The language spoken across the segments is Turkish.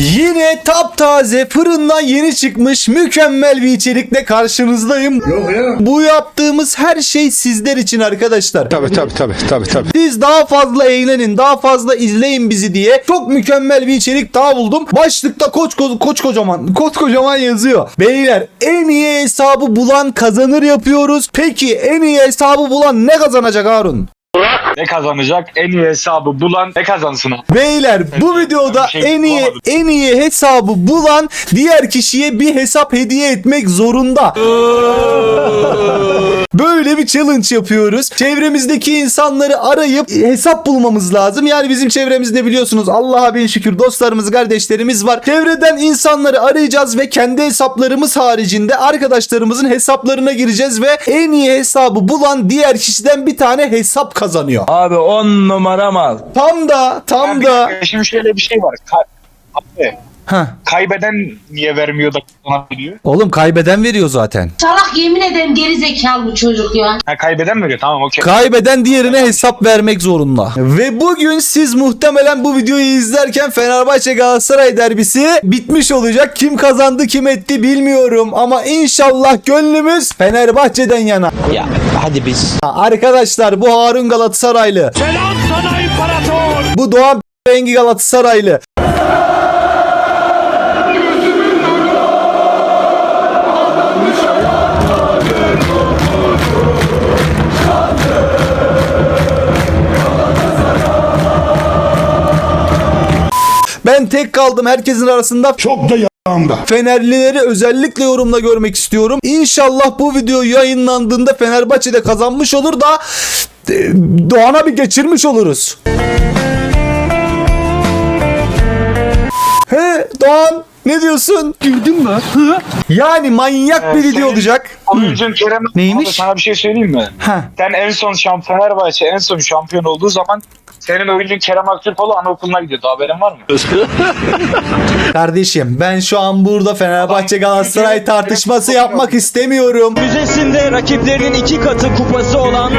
Yine taptaze fırından yeni çıkmış mükemmel bir içerikle karşınızdayım. Yok ya. Bu yaptığımız her şey sizler için arkadaşlar. Tabii tabii tabii tabii tabii. Siz daha fazla eğlenin, daha fazla izleyin bizi diye çok mükemmel bir içerik daha buldum. Başlıkta koç koç, koç kocaman, koç kocaman yazıyor. Beyler en iyi hesabı bulan kazanır yapıyoruz. Peki en iyi hesabı bulan ne kazanacak Harun? Ne kazanacak? En iyi hesabı bulan ne kazansın abi? Beyler bu videoda şey en iyi bulamadım. en iyi hesabı bulan diğer kişiye bir hesap hediye etmek zorunda. Böyle bir challenge yapıyoruz. Çevremizdeki insanları arayıp hesap bulmamız lazım. Yani bizim çevremizde biliyorsunuz Allah'a bin şükür dostlarımız, kardeşlerimiz var. Çevreden insanları arayacağız ve kendi hesaplarımız haricinde arkadaşlarımızın hesaplarına gireceğiz ve en iyi hesabı bulan diğer kişiden bir tane hesap kazanıyor. Abi 10 numara mal. Tam da tam da Şimdi şöyle bir şey var. Abi, Heh. kaybeden niye vermiyor da kazanabiliyor? Oğlum kaybeden veriyor zaten. Salak yemin ederim geri zekalı bu çocuk ya. Ha kaybeden veriyor tamam okey. Kaybeden diğerine hesap vermek zorunda. Ve bugün siz muhtemelen bu videoyu izlerken Fenerbahçe Galatasaray derbisi bitmiş olacak. Kim kazandı kim etti bilmiyorum ama inşallah gönlümüz Fenerbahçe'den yana. Ya hadi biz. Arkadaşlar bu Harun Galatasaraylı. Selam sana imparator. Bu Doğan Rengi Galatasaraylı. Ben tek kaldım herkesin arasında. Çok da yanında. Fenerlileri özellikle yorumla görmek istiyorum. İnşallah bu video yayınlandığında Fenerbahçe'de kazanmış olur da e, Doğan'a bir geçirmiş oluruz. He Doğan ne diyorsun? Güldün mü? Yani manyak bir Ee, video senin- olacak. Oyuncun Kerem Neymiş? Sana bir şey söyleyeyim mi? Ha. Sen en son şampiyon Fenerbahçe en son şampiyon olduğu zaman senin oyuncun Kerem Aktürkoğlu anaokuluna gidiyordu. Haberin var mı? Kardeşim ben şu an burada Fenerbahçe Galatasaray tartışması yapmak istemiyorum. Müzesinde rakiplerinin iki katı kupası olan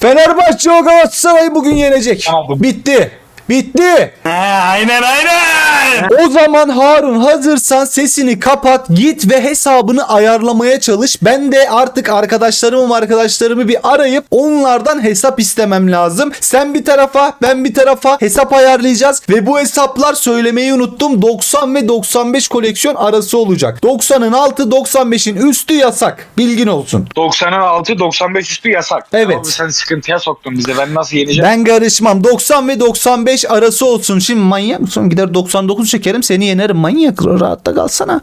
Fenerbahçe o Galatasaray'ı bugün yenecek. Tamam. Bitti. Bitti. aynen aynen. O zaman Harun hazırsan sesini kapat git ve hesabını ayarlamaya çalış. Ben de artık arkadaşlarımı arkadaşlarımı bir arayıp onlardan hesap istemem lazım. Sen bir tarafa ben bir tarafa hesap ayarlayacağız ve bu hesaplar söylemeyi unuttum 90 ve 95 koleksiyon arası olacak. 90'ın altı 95'in üstü yasak. Bilgin olsun. 90'ın altı 95 üstü yasak. Evet. Abi sen sıkıntıya soktun bizi. Ben nasıl yeneceğim? Ben karışmam. 90 ve 95 arası olsun. Şimdi manyak mısın? Gider 99 çekerim seni yenerim. Manyak rahatta kalsana.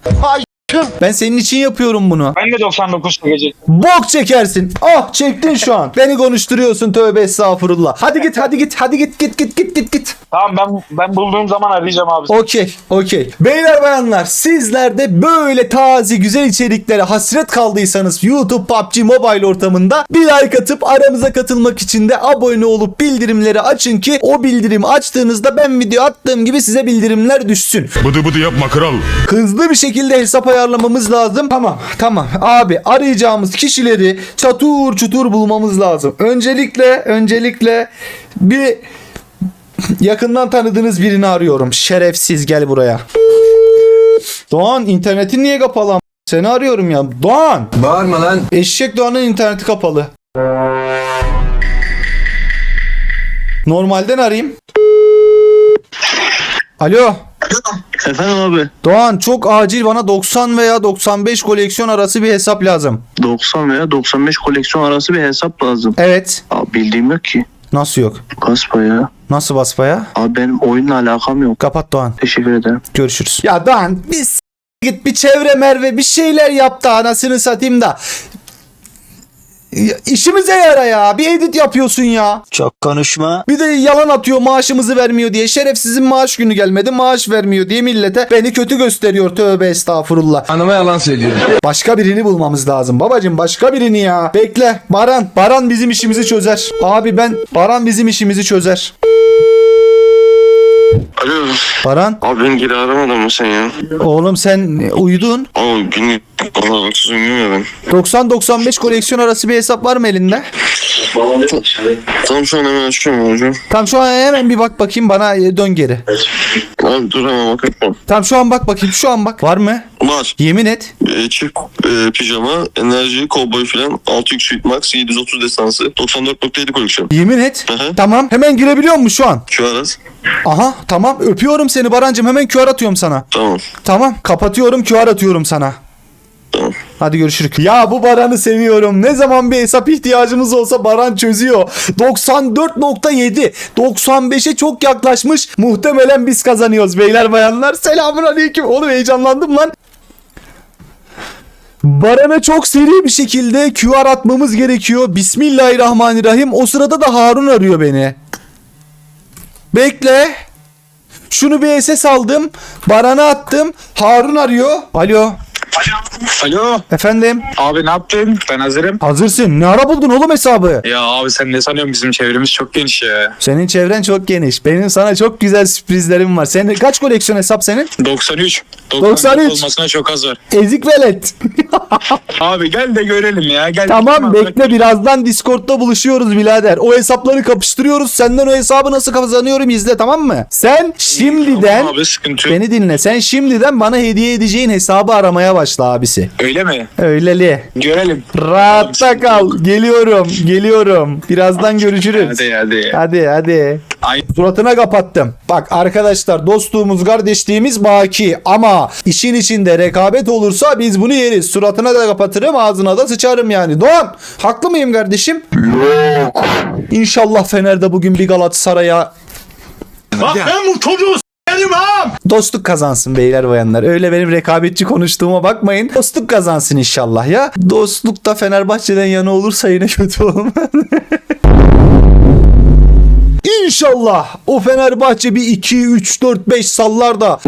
Ben senin için yapıyorum bunu. Ben de 99 çekeceğim. Bok çekersin. Ah çektin şu an. Beni konuşturuyorsun tövbe estağfurullah. Hadi git hadi git hadi git git git git git git. Tamam ben ben bulduğum zaman arayacağım abi. Okey okey. Beyler bayanlar sizler de böyle taze güzel içeriklere hasret kaldıysanız YouTube PUBG Mobile ortamında bir like atıp aramıza katılmak için de abone olup bildirimleri açın ki o bildirimi açtığınızda ben video attığım gibi size bildirimler düşsün. Bıdı bıdı yapma kral. Hızlı bir şekilde hesap ayarlamamız lazım. Tamam tamam abi arayacağımız kişileri çatur çutur bulmamız lazım. Öncelikle öncelikle bir yakından tanıdığınız birini arıyorum. Şerefsiz gel buraya. Doğan internetin niye kapalı? Seni arıyorum ya. Doğan. Bağırma lan. Eşek Doğan'ın interneti kapalı. Normalden arayayım. Alo. Efendim abi Doğan çok acil bana 90 veya 95 koleksiyon arası bir hesap lazım. 90 veya 95 koleksiyon arası bir hesap lazım. Evet. Abi bildiğim yok ki. Nasıl yok? Baspa ya. Nasıl basbaya? Abi benim oyunla alakam yok. Kapat Doğan. Teşekkür ederim. Görüşürüz. Ya Doğan bir s- git bir çevre merve bir şeyler yaptı anasını satayım da. Ya, İşimize yara ya. Bir edit yapıyorsun ya. Çok konuşma. Bir de yalan atıyor maaşımızı vermiyor diye. Şerefsizin maaş günü gelmedi. Maaş vermiyor diye millete beni kötü gösteriyor. Tövbe estağfurullah. Hanıma yalan söylüyor. Başka birini bulmamız lazım. Babacım başka birini ya. Bekle. Baran. Baran bizim işimizi çözer. Abi ben Baran bizim işimizi çözer. Alo. Baran. Abi ben geri aramadın mı sen ya? Oğlum sen uyudun. Ama gün Valla bak bilmiyorum ben. 90-95 koleksiyon arası bir hesap var mı elinde? Tamam şu an hemen açıyorum hocam. Tam şu an hemen bir bak bakayım bana e, dön geri. Abi dur hemen bakayım. Tam şu an bak bakayım şu an bak. Var mı? Var. Yemin et. E, çift e, pijama, enerji, kovboy filan, 6 yük suite max, 730 destansı, 94.7 koleksiyon. Yemin et. Hı. Tamam. Hemen girebiliyor musun şu an? Şu aras. Aha tamam öpüyorum seni Barancım hemen QR atıyorum sana. Tamam. Tamam kapatıyorum QR atıyorum sana. Hadi görüşürüz. Ya bu Baran'ı seviyorum. Ne zaman bir hesap ihtiyacımız olsa Baran çözüyor. 94.7. 95'e çok yaklaşmış. Muhtemelen biz kazanıyoruz beyler bayanlar. Selamun aleyküm. Oğlum heyecanlandım lan. Baran'a çok seri bir şekilde QR atmamız gerekiyor. Bismillahirrahmanirrahim. O sırada da Harun arıyor beni. Bekle. Şunu bir SS aldım. Baran'a attım. Harun arıyor. Alo. Alo. Efendim. Abi ne yaptın? Ben hazırım. Hazırsın. Ne ara buldun oğlum hesabı? Ya abi sen ne sanıyorsun bizim çevremiz çok geniş ya. Senin çevren çok geniş. Benim sana çok güzel sürprizlerim var. Senin kaç koleksiyon hesap senin? 93. 93. olmasına çok az var. Ezik velet. Abi gel de görelim ya. Gel tamam bekle birazdan Discord'da buluşuyoruz birader. O hesapları kapıştırıyoruz. Senden o hesabı nasıl kazanıyorum izle tamam mı? Sen şimdiden Abi sıkıntı beni dinle. Sen şimdiden bana hediye edeceğin hesabı aramaya başla abisi. Öyle mi? Öyleli. Görelim. Rahatta kal. Geliyorum. Geliyorum. Birazdan görüşürüz. Hadi hadi. Hadi hadi. Ay. Suratına kapattım. Bak arkadaşlar dostluğumuz kardeşliğimiz baki ama işin içinde rekabet olursa biz bunu yeriz. Suratına da kapatırım ağzına da sıçarım yani. Doğan haklı mıyım kardeşim? Yok. İnşallah Fener'de bugün bir Galatasaray'a Bak ben bu çocuğu s**erim ha. dostluk kazansın beyler bayanlar. Öyle benim rekabetçi konuştuğuma bakmayın. Dostluk kazansın inşallah ya. Dostluk da Fenerbahçe'den yana olursa yine kötü olmaz. İnşallah o Fenerbahçe bir 2 3 4 5 sallar da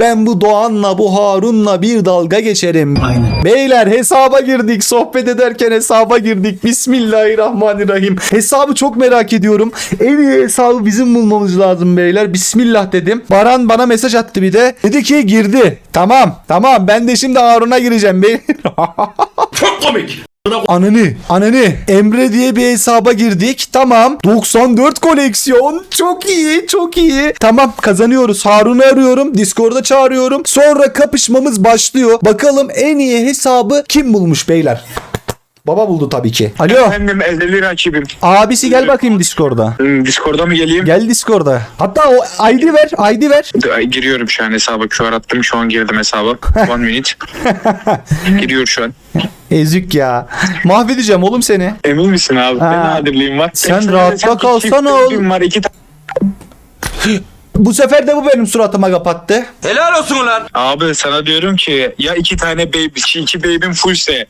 ben bu Doğan'la bu Harun'la bir dalga geçerim. Beyler hesaba girdik. Sohbet ederken hesaba girdik. Bismillahirrahmanirrahim. Hesabı çok merak ediyorum. En iyi hesabı bizim bulmamız lazım beyler. Bismillah dedim. Baran bana mesaj attı bir de. Dedi ki girdi. Tamam. Tamam ben de şimdi Harun'a gireceğim beyler. Çok komik. Ananı, ananı. Emre diye bir hesaba girdik. Tamam. 94 koleksiyon. Çok iyi, çok iyi. Tamam kazanıyoruz. Harun'u arıyorum. Discord'a çağırıyorum. Sonra kapışmamız başlıyor. Bakalım en iyi hesabı kim bulmuş beyler? Baba buldu tabii ki. Alo. Efendim ezeli rakibim. Abisi gel bakayım Discord'a. Hmm, Discord'a mı geleyim? Gel Discord'a. Hatta o ID ver. ID ver. Giriyorum şu an hesaba. QR attım. Şu an girdim hesaba. One minute. Giriyor şu an. Ezük ya. Mahvedeceğim oğlum seni. Emin misin abi? Ha. Ne nadirliğim var? Sen Tek rahatla kalsana oğlum. Var, iki tane. Bu sefer de bu benim suratıma kapattı. Helal olsun ulan. Abi sana diyorum ki ya iki tane baby, iki baby'm fullse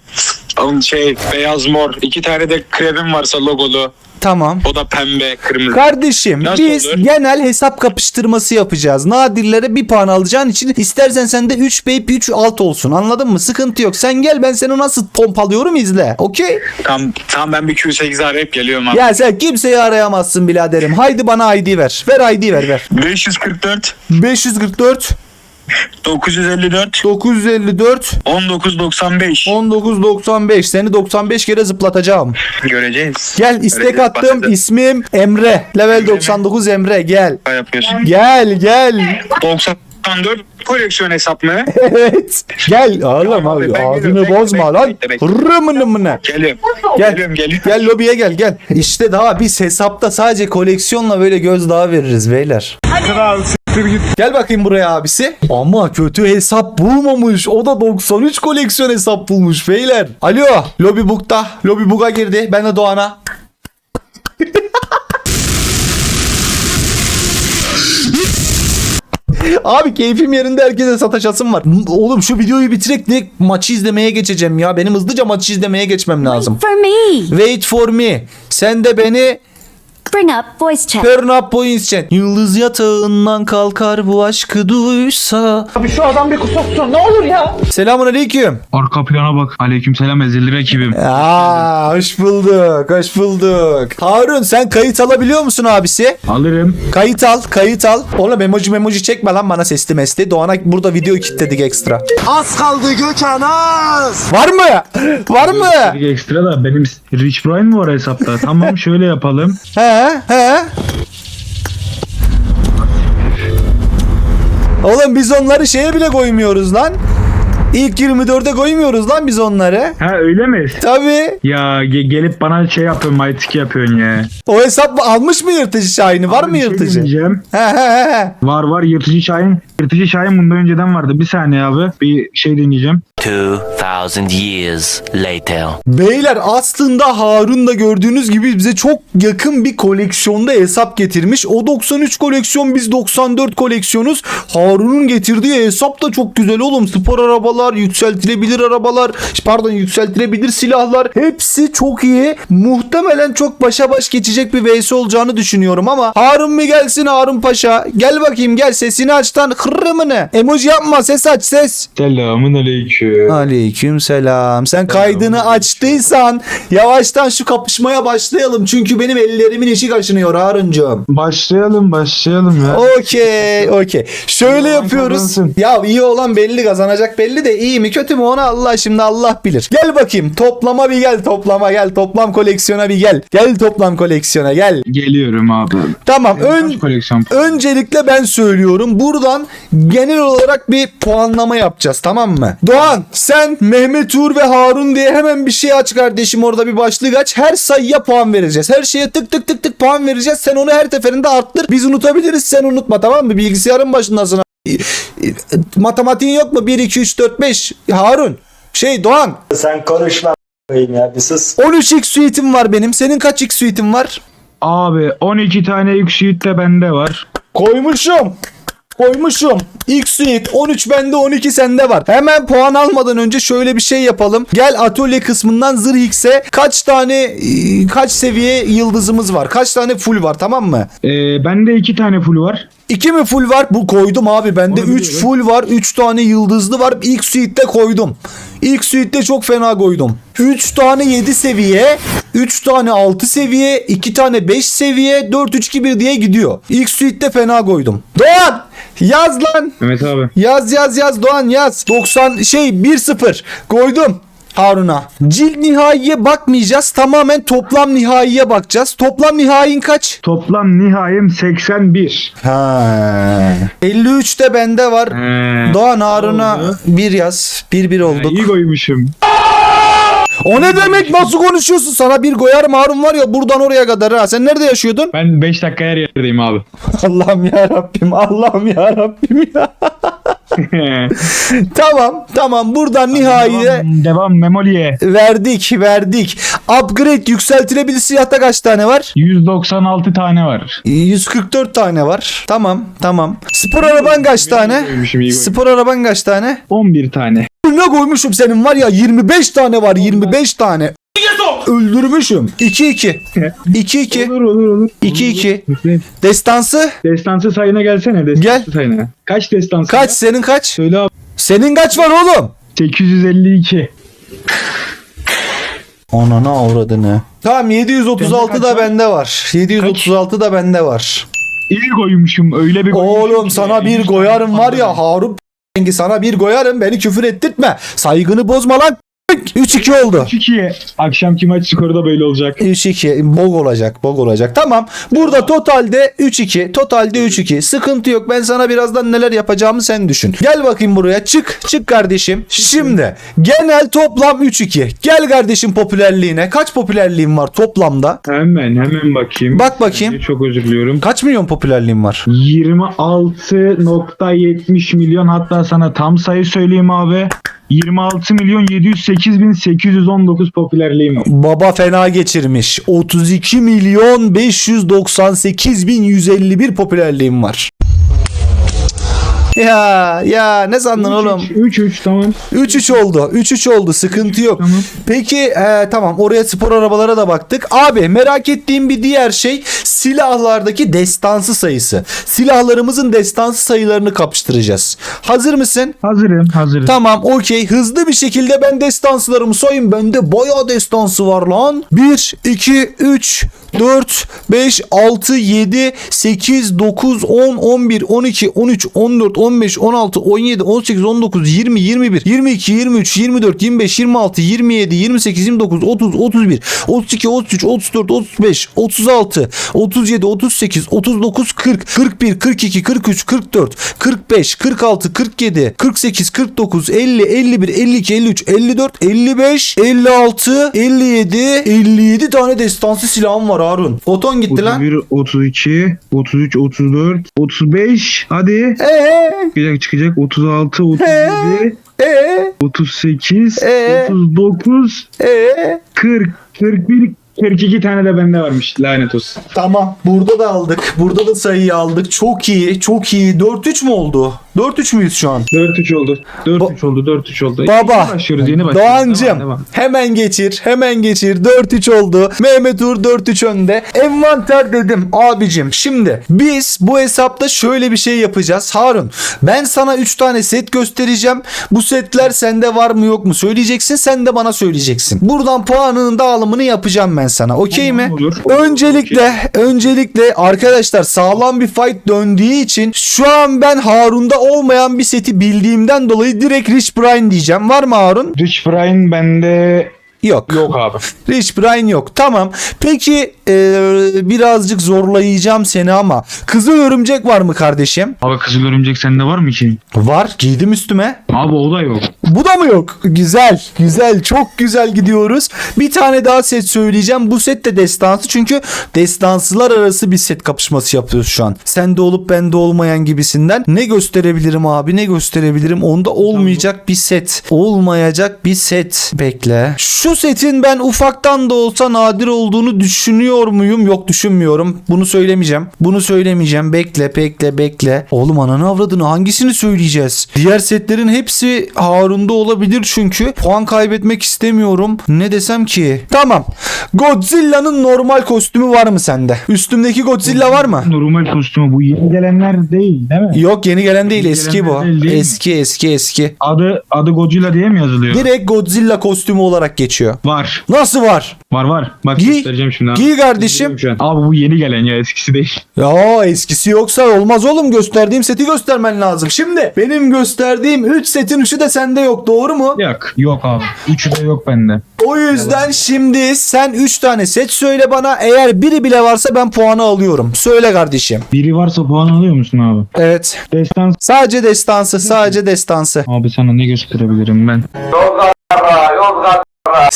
onun şey beyaz mor iki tane de kremim varsa logolu Tamam. o da pembe kırmızı. Kardeşim Nasıl biz olur? genel hesap kapıştırması yapacağız. Nadirlere bir puan alacağın için istersen sende 3 babe 3 alt olsun. Anladın mı? Sıkıntı yok. Sen gel ben seni nasıl pompalıyorum izle. Okey? Tam tam ben bir Q8 arayıp geliyorum abi. Ya sen kimseyi arayamazsın biraderim. Haydi bana ID ver. Ver ID ver ver. 544 544 954 954 1995 1995 seni 95 kere zıplatacağım. göreceğiz. Gel istek attım. İsmim Emre. Level 99 Emre gel. Ne yapıyorsun? Gel gel. 94 koleksiyon hesap mı? Evet. Gel oğlum Tamam abi, abi ağzını bozma lan. Rımını mını. Geliyorum. Gel. Geliyorum geliyorum. Gel lobiye gel gel. İşte daha biz hesapta sadece koleksiyonla böyle gözdağı veririz beyler. Gel bakayım buraya abisi. Ama kötü hesap bulmamış. O da 93 koleksiyon hesap bulmuş beyler. Alo. Lobby book'ta. Lobby book'a girdi. Ben de Doğan'a. Abi keyfim yerinde herkese sataşasım var. Oğlum şu videoyu bitirek direkt maçı izlemeye geçeceğim ya. Benim hızlıca maçı izlemeye geçmem lazım. for me. Wait for me. Sen de beni Bring up voice chat. Turn up points chat. Yıldız yatağından kalkar bu aşkı duysa. Abi şu adam bir kusoksun ne olur ya. Selamun aleyküm. Arka plana bak. Aleykümselam ezildi rakibim. Aa, hoş bulduk, hoş bulduk. Harun sen kayıt alabiliyor musun abisi? Alırım. Kayıt al, kayıt al. Oğlum emoji memoji çekme lan bana sesli mesli. Doğan'a burada video kilitledik ekstra. Az kaldı Gökhan az. Var mı? Var mı? Ekstra da benim Rich Brian mı var hesapta? tamam şöyle yapalım. He he. Oğlum biz onları şeye bile koymuyoruz lan. İlk 24'e koymuyoruz lan biz onları. Ha öyle mi? Tabii. Ya ge- gelip bana şey yapıyorsun, maytik yapıyorsun ya. O hesap mı- almış mı yırtıcı Şahin'i? Var mı Bir şey yırtıcı? diyeceğim. He he he. Var var yırtıcı Şahin. Yırtıcı Şahin bundan önceden vardı. Bir saniye abi. Bir şey deneyeceğim. 2000 years later. Beyler aslında Harun da gördüğünüz gibi bize çok yakın bir koleksiyonda hesap getirmiş. O 93 koleksiyon biz 94 koleksiyonuz. Harun'un getirdiği hesap da çok güzel oğlum. Spor arabalar, yükseltilebilir arabalar, pardon yükseltilebilir silahlar. Hepsi çok iyi. Muhtemelen çok başa baş geçecek bir vs olacağını düşünüyorum ama Harun mu gelsin Harun Paşa? Gel bakayım gel sesini açtan hırrımını. Emoji yapma ses aç ses. Selamun aleyküm. Aleyküm selam. Sen kaydını açtıysan yavaştan şu kapışmaya başlayalım. Çünkü benim ellerimin içi kaşınıyor Haruncuğum. Başlayalım başlayalım ya. Okey okey. Şöyle yapıyoruz. Ya iyi olan belli kazanacak belli de iyi mi kötü mü onu Allah şimdi Allah bilir. Gel bakayım toplama bir gel toplama gel toplam koleksiyona bir gel. Gel toplam koleksiyona gel. Geliyorum abi. Tamam ön, Kaç koleksiyon? Öncelikle ben söylüyorum. Buradan genel olarak bir puanlama yapacağız tamam mı? Doğan sen Mehmet Uğur ve Harun diye hemen bir şey aç kardeşim orada bir başlık aç. Her sayıya puan vereceğiz. Her şeye tık tık tık tık puan vereceğiz. Sen onu her seferinde arttır. Biz unutabiliriz sen unutma tamam mı? Bilgisayarın başındasın. Matematiğin yok mu? 1, 2, 3, 4, 5. Harun. Şey Doğan. Sen konuşma ya bir sus. 13 X suite'im var benim. Senin kaç X suite'in var? Abi 12 tane yük sheet de bende var. Koymuşum. Koymuşum. İlk suite 13 bende 12 sende var. Hemen puan almadan önce şöyle bir şey yapalım. Gel atölye kısmından zırh X'e kaç tane e, kaç seviye yıldızımız var? Kaç tane full var tamam mı? Ee, bende 2 tane full var. 2 mi full var? Bu koydum abi. Bende Onu 3 biliyorum. full var. 3 tane yıldızlı var. İlk suite'de koydum. İlk suite'de çok fena koydum. 3 tane 7 seviye, 3 tane 6 seviye, 2 tane 5 seviye, 4 3 2 1 diye gidiyor. İlk suite'de fena koydum. Doğan yaz lan. Mehmet abi. Yaz yaz yaz Doğan yaz. 90 şey 1-0 koydum. Harun'a. Cilt nihaiye bakmayacağız. Tamamen toplam nihaiye bakacağız. Toplam nihain kaç? Toplam nihayem 81. Ha. 53 de bende var. He. Doğan Harun'a Oldu. bir yaz. Bir bir olduk. İyi koymuşum. O ne demek? Nasıl konuşuyorsun? Sana bir koyarım Harun var ya buradan oraya kadar ha. Sen nerede yaşıyordun? Ben 5 dakika her yerdeyim abi. Allah'ım ya Rabbim. Allah'ım ya Rabbim ya. tamam. Tamam. Buradan nihaiye devam, devam Memoli'ye. verdik. Verdik. Upgrade yükseltilebilir silahta kaç tane var? 196 tane var. 144 tane var. Tamam. Tamam. Spor araban kaç tane? koymuşum. Spor araban kaç tane? 11 tane. Ne koymuşum senin var ya 25 tane var 25 tane. Öldürmüşüm. 2-2. 2-2. Olur olur olur. 2-2. Olur. Destansı Destansı sayına gelsene. Destansı Gel. sayına. Kaç destansı? kaç? var? Senin kaç? Söyle abi. Senin kaç var oğlum? 852. Anana avradını. Tamam 736 Sende da bende var. 736 da bende var. İyi koymuşum. Öyle bir koymuşum Oğlum ki. sana bir 100 koyarım var ya. Harun sana bir koyarım beni küfür ettirtme. Saygını bozma lan. 3-2 oldu. 3-2. Akşamki maç skoru da böyle olacak. 3-2 bog olacak bog olacak. Tamam. Burada totalde 3-2 totalde 3-2 sıkıntı yok. Ben sana birazdan neler yapacağımı sen düşün. Gel bakayım buraya. Çık. Çık kardeşim. Şimdi genel toplam 3-2 gel kardeşim popülerliğine. Kaç popülerliğin var toplamda? Hemen hemen bakayım. Bak bakayım. Çok özür diliyorum. kaç milyon popülerliğin var? 26.70 milyon. Hatta sana tam sayı söyleyeyim abi. 26 milyon 708 bin 819 popülerliğim. Baba fena geçirmiş. 32 milyon 598 bin 151 popülerliğim var. Ya ya ne sandın oğlum? 3-3 tamam. 3-3 oldu. 3-3 oldu. Sıkıntı yok. Tamam. Peki e, tamam oraya spor arabalara da baktık. Abi merak ettiğim bir diğer şey silahlardaki destansı sayısı. Silahlarımızın destansı sayılarını kapıştıracağız. Hazır mısın? Hazırım hazırım. Tamam okey hızlı bir şekilde ben destanslarımı sayayım. Bende bayağı destansı var lan. 1, 2, 3, 4, 5, 6, 7, 8, 9, 10, 11, 12, 13, 14, 15, 16, 17, 18, 19, 20, 21, 22, 23, 24, 25, 26, 27, 28, 29, 30, 31, 32, 33, 34, 35, 36, 37, 38, 39, 40, 41, 42, 43, 44, 45, 46, 47, 48, 49, 50, 51, 52, 53, 54, 55, 56, 57, 57 tane destansı silahım var Harun. Foton gitti lan. 31, 32, 33, 34, 35. Hadi. Eee? Çıkacak çıkacak. 36, 37, Eee? 38, Ee? 39, Eee? 40, 41, 42 tane de bende varmış. Lanet olsun. Tamam. Burada da aldık. Burada da sayıyı aldık. Çok iyi. Çok iyi. 4-3 mü oldu? 4-3 müyüz şu an? 4-3 oldu. 4-3 oldu. 4-3 oldu. Baba. Yeni başlıyoruz yeni başlıyoruz. Doğancım Devam, devam. hemen geçir hemen geçir 4-3 oldu Mehmet Uğur 4-3 önde envanter dedim abicim şimdi biz bu hesapta şöyle bir şey yapacağız Harun ben sana 3 tane set göstereceğim bu setler sende var mı yok mu söyleyeceksin sen de bana söyleyeceksin buradan puanının dağılımını yapacağım ben sana okey mi? olur. Öncelikle öncelikle arkadaşlar sağlam bir fight döndüğü için şu an ben Harun'da olmayan bir seti bildiğimden dolayı direkt Rich Brian diyeceğim. Var mı Harun? Rich Brian bende Yok. yok abi. Rich Brian yok. Tamam. Peki eee, birazcık zorlayacağım seni ama kızıl örümcek var mı kardeşim? Abi kızıl örümcek sende var mı ki? Var. Giydim üstüme. Abi o da yok. Bu da mı yok? Güzel. Güzel. Çok güzel gidiyoruz. Bir tane daha set söyleyeceğim. Bu set de destansı. Çünkü destansılar arası bir set kapışması yapıyoruz şu an. Sende olup bende olmayan gibisinden. Ne gösterebilirim abi? Ne gösterebilirim? Onda olmayacak bir set. Olmayacak bir set. Bekle. Şu setin ben ufaktan da olsa nadir olduğunu düşünüyor muyum? Yok düşünmüyorum. Bunu söylemeyeceğim. Bunu söylemeyeceğim. Bekle bekle bekle. Oğlum ananı avradını hangisini söyleyeceğiz? Diğer setlerin hepsi Harun'da olabilir çünkü. Puan kaybetmek istemiyorum. Ne desem ki? Tamam. Godzilla'nın normal kostümü var mı sende? Üstümdeki Godzilla var mı? Normal kostümü bu yeni gelenler değil değil mi? Yok yeni gelen değil Yeni eski bu. değil, değil mi? Eski eski eski. Adı adı Godzilla diye mi yazılıyor? Direkt Godzilla kostümü olarak geçiyor. Var. Nasıl var? Var var. Bak Giy- göstereceğim şimdi abi. giy kardeşim. Abi bu yeni gelen ya eskisi değil. Ya eskisi yoksa olmaz oğlum gösterdiğim seti göstermen lazım. Şimdi benim gösterdiğim 3 setin 3'ü de sende yok doğru mu? Yok. Yok abi. Üçü de yok bende. O yüzden şimdi sen 3 tane set söyle bana. Eğer biri bile varsa ben puanı alıyorum. Söyle kardeşim. Biri varsa puan alıyor musun abi? Evet. Destan Sadece destansı, sadece destansı. abi sana ne gösterebilirim ben?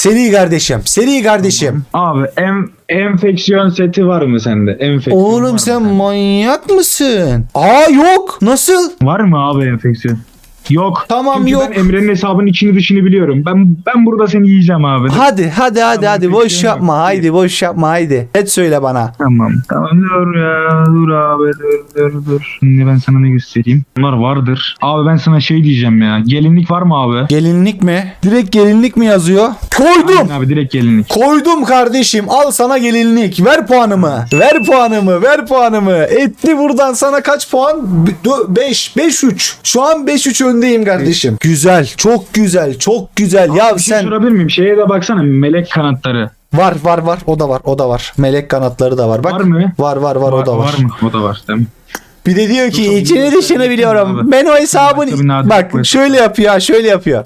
Seri kardeşim, seri kardeşim. Abi em, enfeksiyon seti var mı sende? Enfeksiyon var Oğlum mı sen sende? manyak mısın? Aa yok. Nasıl? Var mı abi enfeksiyon? Yok. Tamam, Çünkü yok. ben Emre'nin hesabının içini dışını biliyorum. Ben ben burada seni yiyeceğim abi. Hadi hadi hadi Tamam, hadi boş yok. yapma. Haydi boş yapma haydi. Et söyle bana. Tamam. Tamam dur ya. Dur abi dur dur dur. Şimdi ben sana ne göstereyim? Bunlar vardır. Abi ben sana şey diyeceğim ya. Gelinlik var mı abi? Gelinlik mi? Direkt gelinlik mi yazıyor? Koydum. Aynen abi direkt gelinlik. Koydum kardeşim. Al sana gelinlik. Ver puanımı. Ver puanımı. Ver puanımı. Etti buradan sana kaç puan? 5. 5-3. Şu an 5-3 öndeyim kardeşim. Güzel. Çok güzel. Çok güzel. Ya Bir şey sen sorabilir miyim? Şeye de baksana melek kanatları. var var var. O da var. O da var. Melek kanatları da var. Bak. Var mı? Var var var, o da var. Var mı? O da var. Tamam. Bir de diyor ki içini dışını biliyorum. Abi. Ben o hesabın bak şöyle yapıyor şöyle yapıyor.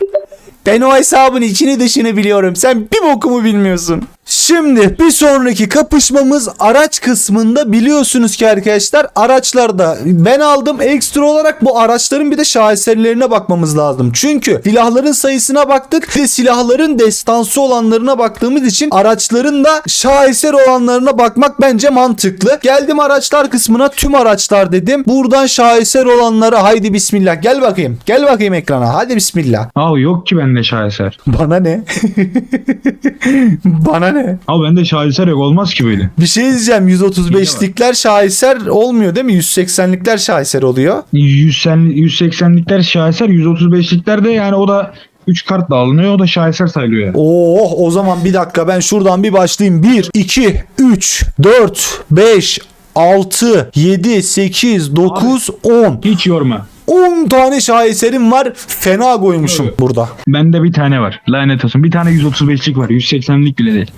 Ben o hesabın içini dışını biliyorum. Sen bir bokumu bilmiyorsun. Şimdi bir sonraki kapışmamız araç kısmında biliyorsunuz ki arkadaşlar araçlarda ben aldım ekstra olarak bu araçların bir de şaheserlerine bakmamız lazım. Çünkü silahların sayısına baktık ve silahların destansı olanlarına baktığımız için araçların da şaheser olanlarına bakmak bence mantıklı. Geldim araçlar kısmına tüm araçlar dedim. Buradan şaheser olanlara haydi bismillah gel bakayım. Gel bakayım ekrana hadi bismillah. Abi yok ki bende şaheser. Bana ne? Bana yani. Abi bende şaheser yok olmaz ki böyle. Bir şey diyeceğim 135'likler şaheser olmuyor değil mi? 180'likler şaheser oluyor. 180, 180'likler şaheser 135'likler de yani o da 3 kart da alınıyor o da şaheser sayılıyor. Yani. Oh o zaman bir dakika ben şuradan bir başlayayım. 1, 2, 3, 4, 5, 6, 7, 8, 9, 10. Hiç yorma. 10 tane şaheserim var. Fena koymuşum burada. Bende bir tane var. Lanet olsun. Bir tane 135'lik var. 180'lik bile değil.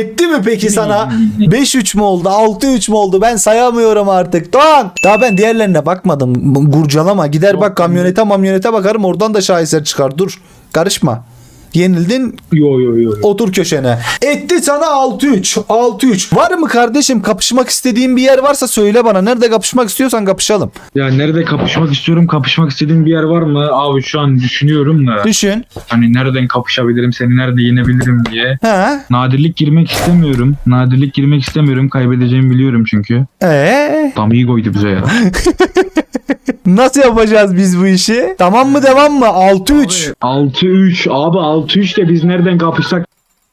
Etti mi peki sana? 5-3 mü oldu? 6-3 mü oldu? Ben sayamıyorum artık. Doğan. Daha ben diğerlerine bakmadım. Gurcalama. Gider bak kamyonete mamyonete bakarım. Oradan da şaheser çıkar. Dur. Karışma. Yenildin Yo yo yo. otur köşene. Etti sana 6-3. 6-3. Var mı kardeşim kapışmak istediğin bir yer varsa söyle bana. Nerede kapışmak istiyorsan kapışalım. Ya nerede kapışmak istiyorum? Kapışmak istediğim bir yer var mı? Abi şu an düşünüyorum da. Düşün. Hani nereden kapışabilirim? Seni nerede yenebilirim diye. He. Nadirlik girmek istemiyorum. Nadirlik girmek istemiyorum. Kaybedeceğimi biliyorum çünkü. Ee, Tam iyi koydu bize ya. nasıl yapacağız biz bu işi? Tamam mı devam mı? 6-3. 6-3. Abi 6-3 de biz nereden kapışsak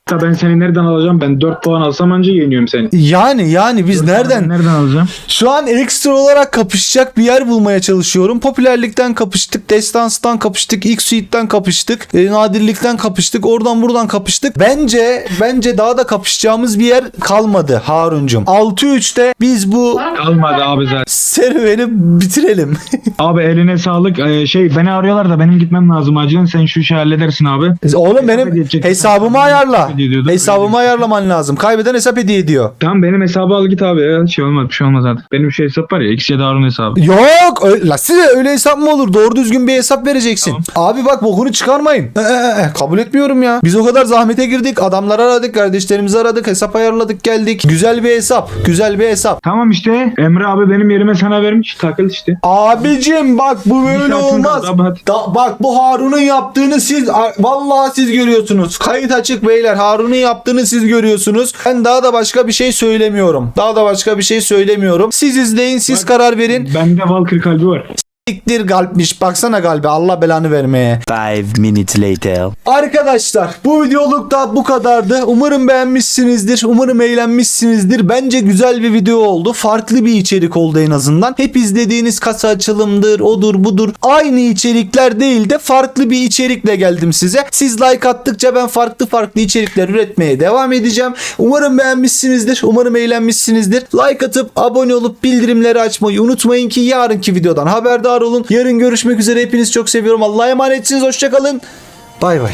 da ben seni nereden alacağım? Ben 4 puan alsam anca yeniyorum seni. Yani yani biz nereden Nereden alacağım? Şu an ekstra olarak kapışacak bir yer bulmaya çalışıyorum. Popülerlikten kapıştık, destanstan kapıştık, ilk suite'den kapıştık, e, nadirlikten kapıştık, oradan buradan kapıştık. Bence bence daha da kapışacağımız bir yer kalmadı Haruncum. 6-3'te biz bu Kalmadı abi zaten. serüveni bitirelim. Abi eline sağlık. Ee, şey beni arıyorlar da benim gitmem lazım acilen. Sen şu işi halledersin abi. Oğlum benim hesabımı ayarla. Hediye ediyordu. Hesabımı ayarlaman lazım. Kaybeden hesap hediye ediyor. Tamam benim hesabı al git abi ya. Şey olmaz bir şey olmaz artık. Benim şey hesap var ya. X'ye Harun hesabı. Yok öyle, la size öyle hesap mı olur? Doğru düzgün bir hesap vereceksin. Abi bak bokunu çıkarmayın. Ee, e, e, kabul etmiyorum ya. Biz o kadar zahmete girdik. Adamları aradık. Kardeşlerimizi aradık. Hesap ayarladık geldik. Güzel bir hesap. Güzel bir hesap. Tamam işte Emre abi benim yerime sana vermiş. Takıl işte. Abicim bak bu böyle olmaz. kaldı abi, hadi. Da- bak bu Harun'un yaptığını siz a- vallahi siz görüyorsunuz. Kayıt açık beyler. Harun'un yaptığını siz görüyorsunuz. Ben daha da başka bir şey söylemiyorum. Daha da başka bir şey söylemiyorum. Siz izleyin, siz karar verin. Bende Valkyrie kalbi var. Siktir galpmiş. Baksana galbe. Allah belanı vermeye. Five minutes later. Arkadaşlar bu videoluk da bu kadardı. Umarım beğenmişsinizdir. Umarım eğlenmişsinizdir. Bence güzel bir video oldu. Farklı bir içerik oldu en azından. Hep izlediğiniz kasa açılımdır, odur budur. Aynı içerikler değil de farklı bir içerikle geldim size. Siz like attıkça ben farklı farklı içerikler üretmeye devam edeceğim. Umarım beğenmişsinizdir. Umarım eğlenmişsinizdir. Like atıp abone olup bildirimleri açmayı unutmayın ki yarınki videodan haberdar olun. Yarın görüşmek üzere. Hepinizi çok seviyorum. Allah'a emanetsiniz. Hoşçakalın. Bay bay.